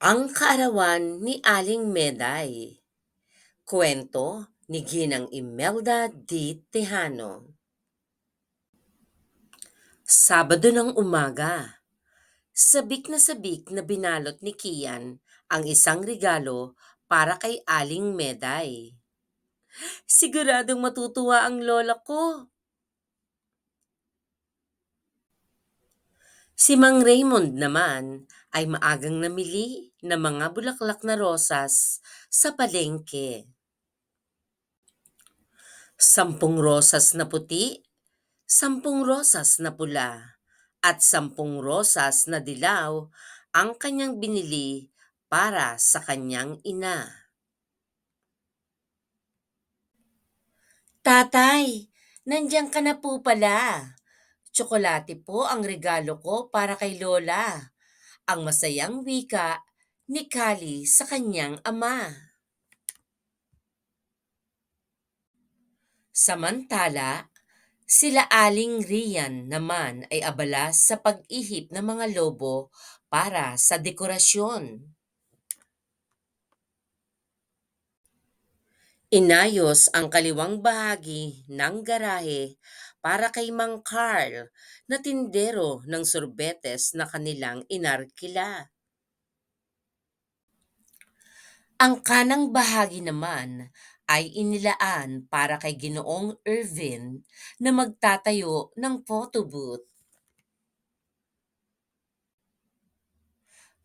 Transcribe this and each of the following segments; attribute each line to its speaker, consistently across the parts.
Speaker 1: Ang Kaarawan ni Aling Meday Kuwento ni Ginang Imelda D. Tejano Sabado ng umaga, sabik na sabik na binalot ni Kian ang isang regalo para kay Aling Meday. Siguradong matutuwa ang lola ko. Si Mang Raymond naman ay maagang namili ng mga bulaklak na rosas sa palengke. Sampung rosas na puti, sampung rosas na pula, at sampung rosas na dilaw ang kanyang binili para sa kanyang ina. Tatay, nandiyan ka na po pala. Tsokolate po ang regalo ko para kay Lola. Ang masayang wika ni Kali sa kanyang ama. Samantala, sila Aling Rian naman ay abala sa pag-ihip ng mga lobo para sa dekorasyon. Inayos ang kaliwang bahagi ng garahe para kay Mang Carl na tindero ng sorbetes na kanilang inarkila. Ang kanang bahagi naman ay inilaan para kay Ginoong Irvin na magtatayo ng photo booth.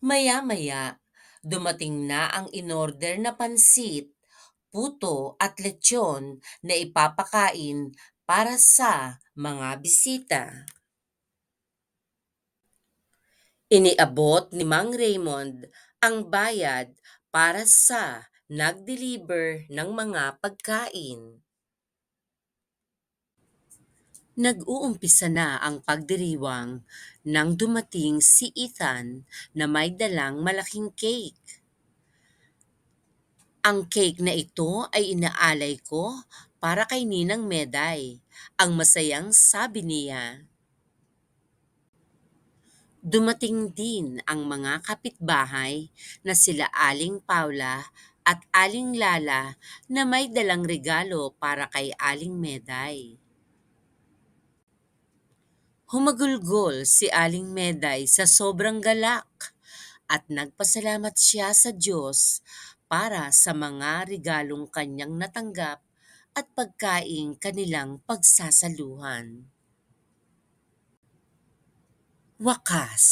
Speaker 1: Maya-maya, dumating na ang inorder na pansit, puto at lechon na ipapakain para sa mga bisita. Iniabot ni Mang Raymond ang bayad para sa nag-deliver ng mga pagkain. Nag-uumpisa na ang pagdiriwang nang dumating si Ethan na may dalang malaking cake. Ang cake na ito ay inaalay ko para kay Ninang Meday, ang masayang sabi niya. Dumating din ang mga kapitbahay na sila Aling Paula at Aling Lala na may dalang regalo para kay Aling Meday. Humagulgol si Aling Meday sa sobrang galak at nagpasalamat siya sa Diyos para sa mga regalong kanyang natanggap at pagkaing kanilang pagsasaluhan. Wakas